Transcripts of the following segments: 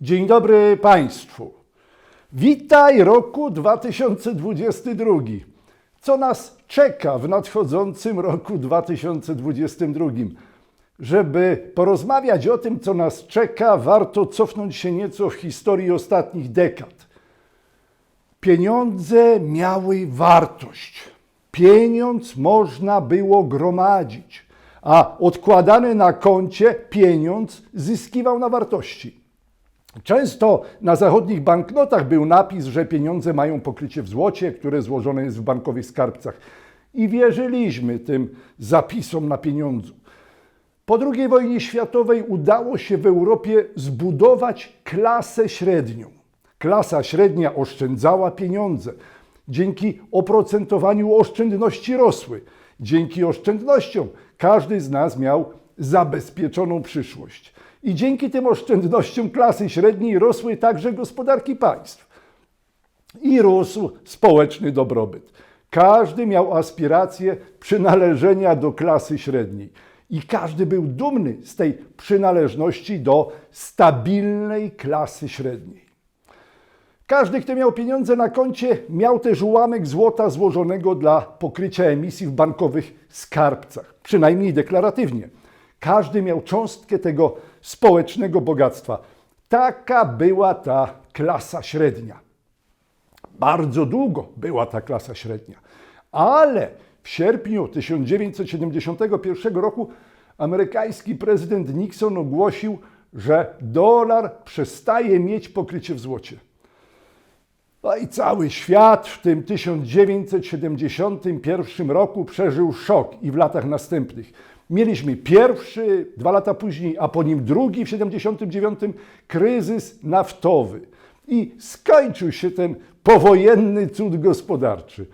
Dzień dobry Państwu. Witaj roku 2022. Co nas czeka w nadchodzącym roku 2022? Żeby porozmawiać o tym, co nas czeka, warto cofnąć się nieco w historii ostatnich dekad. Pieniądze miały wartość. Pieniądz można było gromadzić, a odkładany na koncie pieniądz zyskiwał na wartości. Często na zachodnich banknotach był napis, że pieniądze mają pokrycie w złocie, które złożone jest w bankowych skarbcach. I wierzyliśmy tym zapisom na pieniądzu. Po II wojnie światowej udało się w Europie zbudować klasę średnią. Klasa średnia oszczędzała pieniądze. Dzięki oprocentowaniu oszczędności rosły. Dzięki oszczędnościom każdy z nas miał zabezpieczoną przyszłość. I dzięki tym oszczędnościom klasy średniej rosły także gospodarki państw. I rósł społeczny dobrobyt. Każdy miał aspirację przynależenia do klasy średniej. I każdy był dumny z tej przynależności do stabilnej klasy średniej. Każdy, kto miał pieniądze na koncie, miał też ułamek złota złożonego dla pokrycia emisji w bankowych skarbcach, przynajmniej deklaratywnie. Każdy miał cząstkę tego społecznego bogactwa. Taka była ta klasa średnia. Bardzo długo była ta klasa średnia, ale w sierpniu 1971 roku amerykański prezydent Nixon ogłosił, że dolar przestaje mieć pokrycie w złocie. No i cały świat w tym 1971 roku przeżył szok i w latach następnych. Mieliśmy pierwszy, dwa lata później, a po nim drugi w 79 kryzys naftowy. I skończył się ten powojenny cud gospodarczy.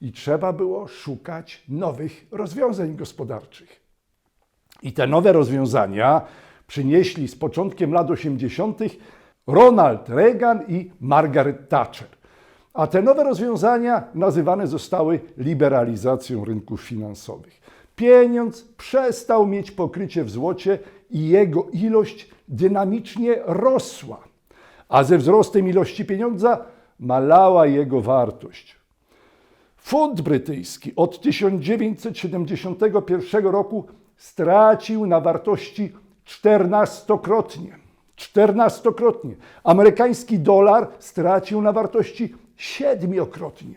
I trzeba było szukać nowych rozwiązań gospodarczych. I te nowe rozwiązania przynieśli z początkiem lat 80. Ronald Reagan i Margaret Thatcher. A te nowe rozwiązania nazywane zostały liberalizacją rynków finansowych. Pieniądz przestał mieć pokrycie w złocie i jego ilość dynamicznie rosła, a ze wzrostem ilości pieniądza malała jego wartość. Funt brytyjski od 1971 roku stracił na wartości czternastokrotnie. Czternastokrotnie. Amerykański dolar stracił na wartości siedmiokrotnie.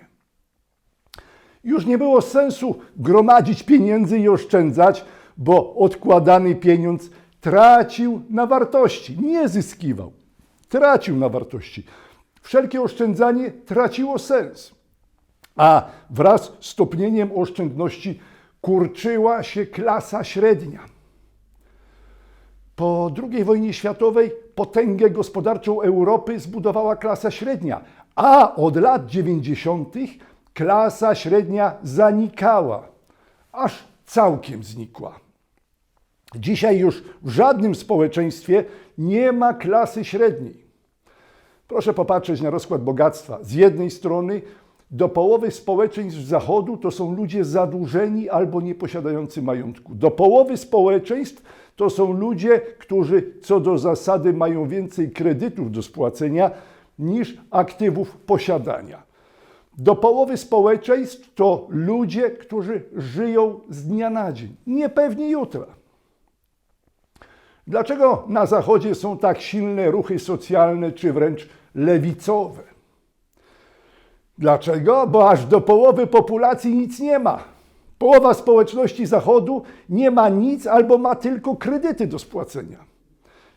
Już nie było sensu gromadzić pieniędzy i oszczędzać, bo odkładany pieniądz tracił na wartości, nie zyskiwał. Tracił na wartości. Wszelkie oszczędzanie traciło sens. A wraz z topnieniem oszczędności kurczyła się klasa średnia. Po II wojnie światowej potęgę gospodarczą Europy zbudowała klasa średnia, a od lat 90. klasa średnia zanikała, aż całkiem znikła. Dzisiaj już w żadnym społeczeństwie nie ma klasy średniej. Proszę popatrzeć na rozkład bogactwa. Z jednej strony do połowy społeczeństw Zachodu to są ludzie zadłużeni albo nieposiadający majątku. Do połowy społeczeństw to są ludzie, którzy co do zasady mają więcej kredytów do spłacenia niż aktywów posiadania. Do połowy społeczeństw to ludzie, którzy żyją z dnia na dzień, niepewni jutra. Dlaczego na Zachodzie są tak silne ruchy socjalne czy wręcz lewicowe? Dlaczego? Bo aż do połowy populacji nic nie ma. Połowa społeczności Zachodu nie ma nic albo ma tylko kredyty do spłacenia.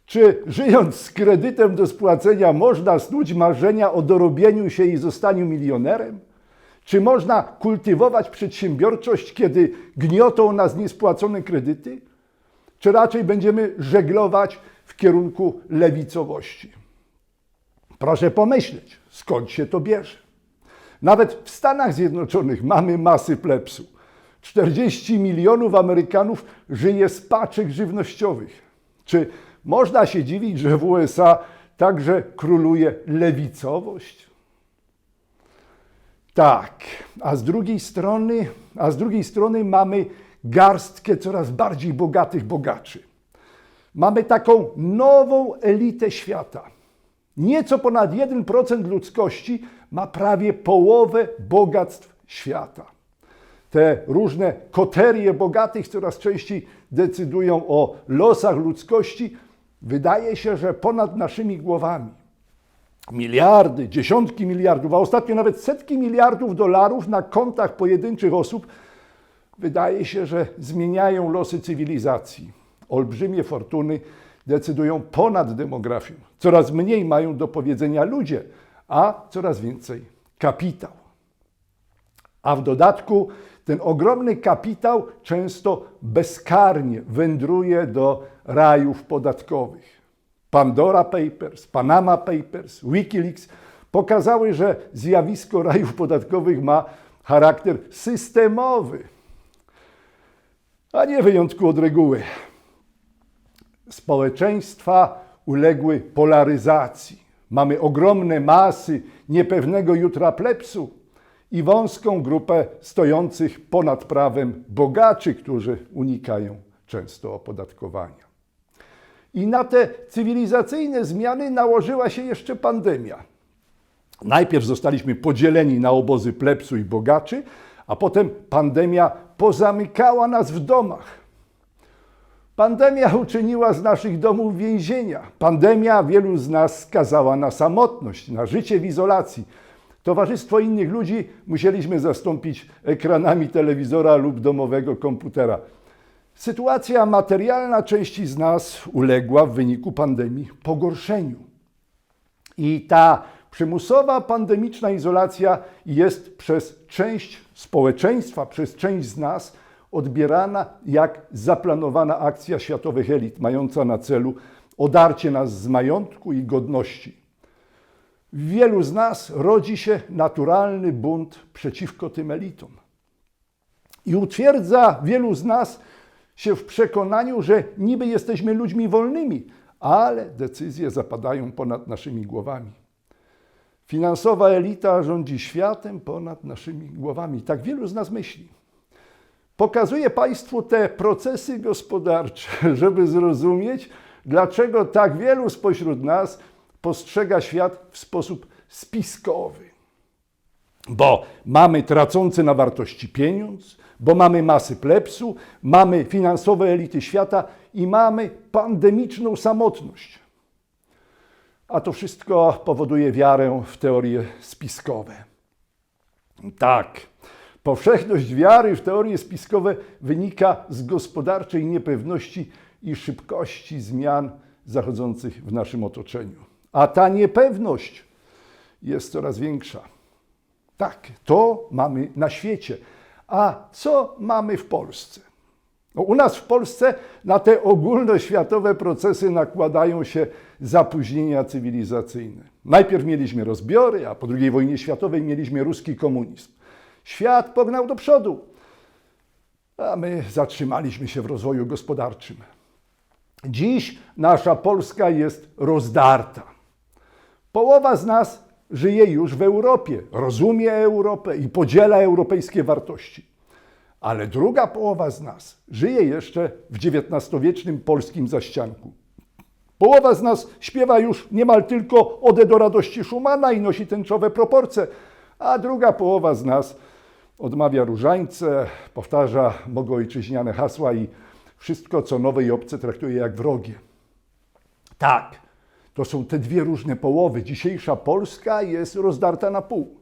Czy żyjąc z kredytem do spłacenia można snuć marzenia o dorobieniu się i zostaniu milionerem? Czy można kultywować przedsiębiorczość, kiedy gniotą nas niespłacone kredyty? Czy raczej będziemy żeglować w kierunku lewicowości? Proszę pomyśleć, skąd się to bierze. Nawet w Stanach Zjednoczonych mamy masy plepsu. 40 milionów Amerykanów żyje z paczek żywnościowych. Czy można się dziwić, że w USA także króluje lewicowość? Tak, a z drugiej strony, a z drugiej strony mamy garstkę coraz bardziej bogatych bogaczy. Mamy taką nową elitę świata. Nieco ponad 1% ludzkości ma prawie połowę bogactw świata. Te różne koterie bogatych coraz częściej decydują o losach ludzkości. Wydaje się, że ponad naszymi głowami. Miliardy, dziesiątki miliardów, a ostatnio nawet setki miliardów dolarów na kontach pojedynczych osób wydaje się, że zmieniają losy cywilizacji. Olbrzymie fortuny decydują ponad demografią. Coraz mniej mają do powiedzenia ludzie, a coraz więcej kapitał. A w dodatku ten ogromny kapitał często bezkarnie wędruje do rajów podatkowych. Pandora Papers, Panama Papers, Wikileaks pokazały, że zjawisko rajów podatkowych ma charakter systemowy, a nie wyjątku od reguły. Społeczeństwa uległy polaryzacji. Mamy ogromne masy niepewnego jutra plepsu i wąską grupę stojących ponad prawem bogaczy, którzy unikają często opodatkowania. I na te cywilizacyjne zmiany nałożyła się jeszcze pandemia. Najpierw zostaliśmy podzieleni na obozy plepsu i bogaczy, a potem pandemia pozamykała nas w domach. Pandemia uczyniła z naszych domów więzienia. Pandemia wielu z nas skazała na samotność, na życie w izolacji. Towarzystwo innych ludzi musieliśmy zastąpić ekranami telewizora lub domowego komputera. Sytuacja materialna części z nas uległa w wyniku pandemii pogorszeniu. I ta przymusowa pandemiczna izolacja jest przez część społeczeństwa, przez część z nas odbierana jak zaplanowana akcja światowych elit, mająca na celu odarcie nas z majątku i godności. W wielu z nas rodzi się naturalny bunt przeciwko tym elitom. I utwierdza wielu z nas się w przekonaniu, że niby jesteśmy ludźmi wolnymi, ale decyzje zapadają ponad naszymi głowami. Finansowa elita rządzi światem ponad naszymi głowami. Tak wielu z nas myśli. Pokazuję Państwu te procesy gospodarcze, żeby zrozumieć, dlaczego tak wielu spośród nas postrzega świat w sposób spiskowy. Bo mamy tracący na wartości pieniądz, bo mamy masy plepsu, mamy finansowe elity świata i mamy pandemiczną samotność. A to wszystko powoduje wiarę w teorie spiskowe. Tak, powszechność wiary w teorie spiskowe wynika z gospodarczej niepewności i szybkości zmian zachodzących w naszym otoczeniu. A ta niepewność jest coraz większa. Tak, to mamy na świecie. A co mamy w Polsce? No, u nas w Polsce na te ogólnoświatowe procesy nakładają się zapóźnienia cywilizacyjne. Najpierw mieliśmy rozbiory, a po II wojnie światowej mieliśmy ruski komunizm. Świat pognał do przodu, a my zatrzymaliśmy się w rozwoju gospodarczym. Dziś nasza Polska jest rozdarta. Połowa z nas żyje już w Europie, rozumie Europę i podziela europejskie wartości. Ale druga połowa z nas żyje jeszcze w XIX-wiecznym polskim zaścianku. Połowa z nas śpiewa już niemal tylko Odę do radości Schumana i nosi tęczowe proporcje, a druga połowa z nas odmawia różańce, powtarza bogojczyźniane hasła i wszystko, co nowe i obce, traktuje jak wrogie. Tak, to są te dwie różne połowy. Dzisiejsza Polska jest rozdarta na pół.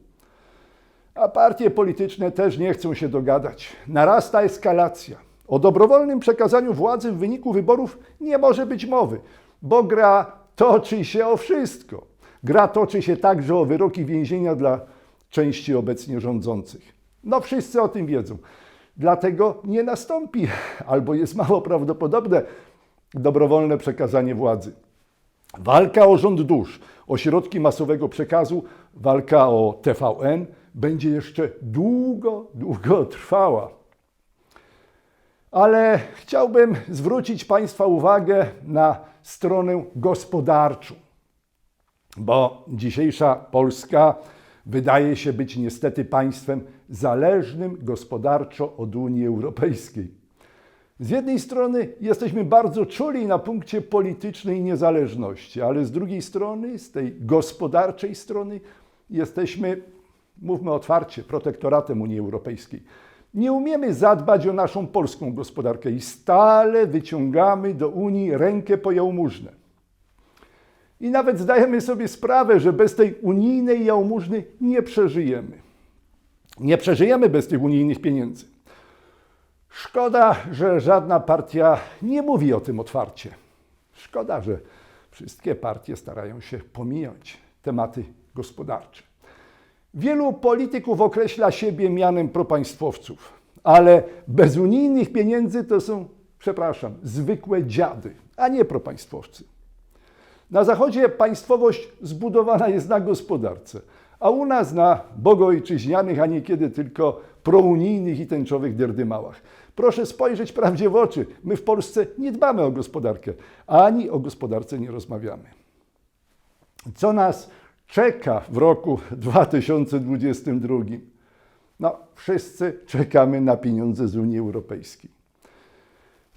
A partie polityczne też nie chcą się dogadać. Narasta eskalacja. O dobrowolnym przekazaniu władzy w wyniku wyborów nie może być mowy, bo gra toczy się o wszystko. Gra toczy się także o wyroki więzienia dla części obecnie rządzących. No wszyscy o tym wiedzą. Dlatego nie nastąpi, albo jest mało prawdopodobne, dobrowolne przekazanie władzy. Walka o rząd dusz, o środki masowego przekazu, walka o TVN będzie jeszcze długo, długo trwała. Ale chciałbym zwrócić Państwa uwagę na stronę gospodarczą, bo dzisiejsza Polska wydaje się być niestety państwem zależnym gospodarczo od Unii Europejskiej. Z jednej strony jesteśmy bardzo czuli na punkcie politycznej niezależności, ale z drugiej strony, z tej gospodarczej strony, jesteśmy, mówmy otwarcie, protektoratem Unii Europejskiej. Nie umiemy zadbać o naszą polską gospodarkę i stale wyciągamy do Unii rękę po jałmużnę. I nawet zdajemy sobie sprawę, że bez tej unijnej jałmużny nie przeżyjemy. Nie przeżyjemy bez tych unijnych pieniędzy. Szkoda, że żadna partia nie mówi o tym otwarcie. Szkoda, że wszystkie partie starają się pomijać tematy gospodarcze. Wielu polityków określa siebie mianem propaństwowców, ale bez unijnych pieniędzy to są, przepraszam, zwykłe dziady, a nie propaństwowcy. Na Zachodzie państwowość zbudowana jest na gospodarce, a u nas na bogoojczyźnianych, a niekiedy tylko prounijnych i tęczowych derdymałach. Proszę spojrzeć prawdzie w oczy. My w Polsce nie dbamy o gospodarkę, ani o gospodarce nie rozmawiamy. Co nas czeka w roku 2022? No, wszyscy czekamy na pieniądze z Unii Europejskiej.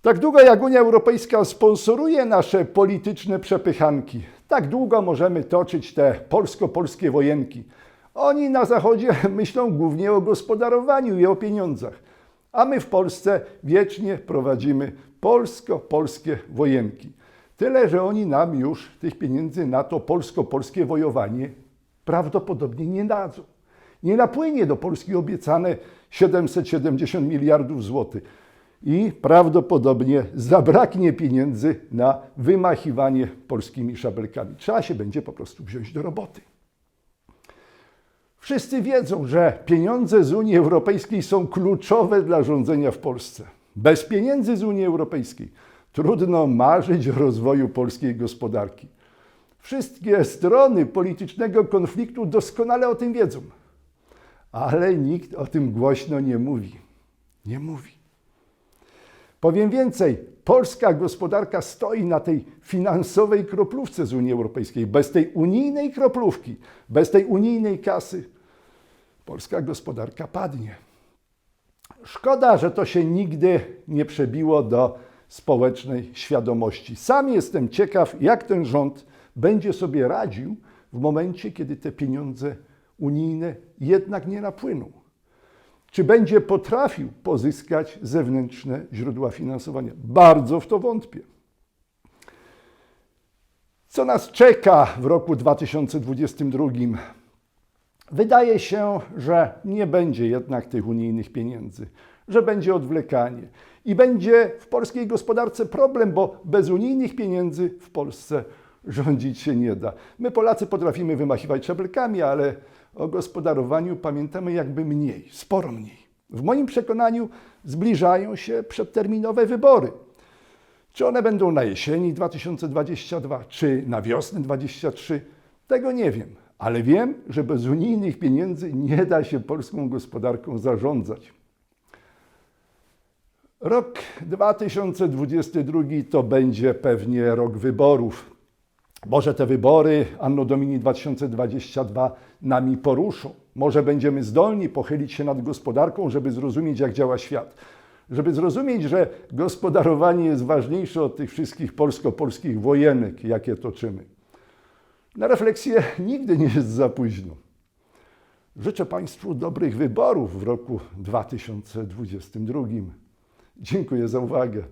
Tak długo jak Unia Europejska sponsoruje nasze polityczne przepychanki, tak długo możemy toczyć te polsko-polskie wojenki. Oni na Zachodzie myślą głównie o gospodarowaniu i o pieniądzach, a my w Polsce wiecznie prowadzimy polsko-polskie wojenki. Tyle, że oni nam już tych pieniędzy na to polsko-polskie wojowanie prawdopodobnie nie dadzą. Nie napłynie do Polski obiecane 770 miliardów złotych i prawdopodobnie zabraknie pieniędzy na wymachiwanie polskimi szabelkami. Trzeba się będzie po prostu wziąć do roboty. Wszyscy wiedzą, że pieniądze z Unii Europejskiej są kluczowe dla rządzenia w Polsce. Bez pieniędzy z Unii Europejskiej trudno marzyć o rozwoju polskiej gospodarki. Wszystkie strony politycznego konfliktu doskonale o tym wiedzą, ale nikt o tym głośno nie mówi. Nie mówi. Powiem więcej, polska gospodarka stoi na tej finansowej kroplówce z Unii Europejskiej. Bez tej unijnej kroplówki, bez tej unijnej kasy, polska gospodarka padnie. Szkoda, że to się nigdy nie przebiło do społecznej świadomości. Sam jestem ciekaw, jak ten rząd będzie sobie radził w momencie, kiedy te pieniądze unijne jednak nie napłyną. Czy będzie potrafił pozyskać zewnętrzne źródła finansowania? Bardzo w to wątpię. Co nas czeka w roku 2022? Wydaje się, że nie będzie jednak tych unijnych pieniędzy, że będzie odwlekanie i będzie w polskiej gospodarce problem, bo bez unijnych pieniędzy w Polsce rządzić się nie da. My Polacy potrafimy wymachiwać szabelkami, ale o gospodarowaniu pamiętamy jakby mniej, sporo mniej. W moim przekonaniu zbliżają się przedterminowe wybory. Czy one będą na jesieni 2022, czy na wiosnę 2023, tego nie wiem, ale wiem, że bez unijnych pieniędzy nie da się polską gospodarką zarządzać. Rok 2022 to będzie pewnie rok wyborów. Może te wybory Anno Domini 2022 nami poruszą. Może będziemy zdolni pochylić się nad gospodarką, żeby zrozumieć, jak działa świat. Żeby zrozumieć, że gospodarowanie jest ważniejsze od tych wszystkich polsko-polskich wojenek, jakie toczymy. Na refleksję nigdy nie jest za późno. Życzę Państwu dobrych wyborów w roku 2022. Dziękuję za uwagę.